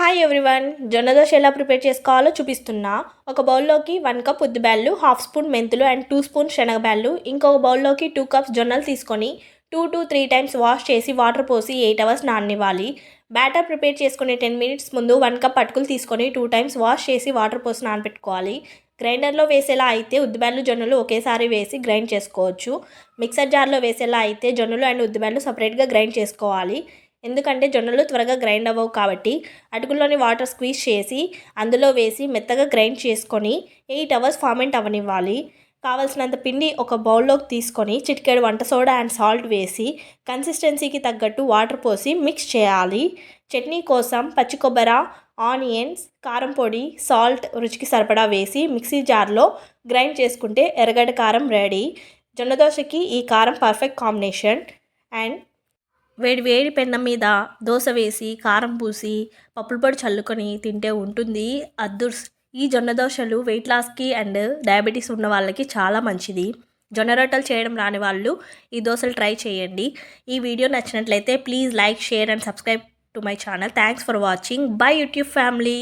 Hi everyone జొన్న దోశ ఎలా prepare చేసుకోవాలో చూపిస్తున్నా. ఒక బౌల్లోకి వన్ కప్ ఉద్దిబ్యాళ్ళు హాఫ్ స్పూన్ మెంతులు అండ్ టూ స్పూన్ శనగబ్యాళ్ళు. ఇంకొక బౌల్లోకి టూ కప్స్ జొన్నలు తీసుకొని two to three times wash చేసి వాటర్ పోసి ఎయిట్ అవర్స్ నాననివ్వాలి. బ్యాటర్ ప్రిపేర్ చేసుకునే టెన్ మినిట్స్ ముందు వన్ కప్ అటుకులు తీసుకొని టూ టైమ్స్ వాష్ చేసి వాటర్ పోసి నానబెట్టుకోవాలి గ్రైండర్లో వేసేలా అయితే ఉద్దిబ్యాళ్ళు జొన్నలు ఒకేసారి వేసి గ్రైండ్ చేసుకోవచ్చు. మిక్సర్ జార్లో వేసేలా అయితే జొన్నలు అండ్ ఉద్దిబ్యాళ్ళు సపరేట్గా గ్రైండ్ చేసుకోవాలి. ఎందుకంటే జొన్నలు త్వరగా గ్రైండ్ అవ్వవు కాబట్టి అటుకుల్లోని వాటర్ స్క్వీజ్ చేసి అందులో వేసి మెత్తగా గ్రైండ్ చేసుకొని ఎయిట్ అవర్స్ ఫార్మెంట్ అవ్వనివ్వాలి. కావలసినంత పిండి ఒక బౌల్లోకి తీసుకొని చిటికెడు వంట సోడా అండ్ సాల్ట్ వేసి కన్సిస్టెన్సీకి తగ్గట్టు వాటర్ పోసి మిక్స్ చేయాలి. చట్నీ కోసం పచ్చి కొబ్బరి ఆనియన్స్ కారం పొడి సాల్ట్ రుచికి సరిపడా వేసి మిక్సీ జార్లో గ్రైండ్ చేసుకుంటే ఎర్రగడ్డ కారం రెడీ. జొన్న దోశకి ఈ కారం పర్ఫెక్ట్ కాంబినేషన్. అండ్ వేడి వేడి పెన్నం మీద దోశ వేసి కారం పూసి పప్పుల పొడి చల్లుకొని తింటే ఉంటుంది. అద్దుర్స్ ఈ జొన్న దోశలు వెయిట్ లాస్కి అండ్ డయాబెటీస్ ఉన్న వాళ్ళకి చాలా మంచిది. జొన్న రొట్టెలు చేయడం రాని వాళ్ళు ఈ దోశలు ట్రై చేయండి. ఈ వీడియో నచ్చినట్లయితే please like share and subscribe to my channel thanks for watching bye YouTube family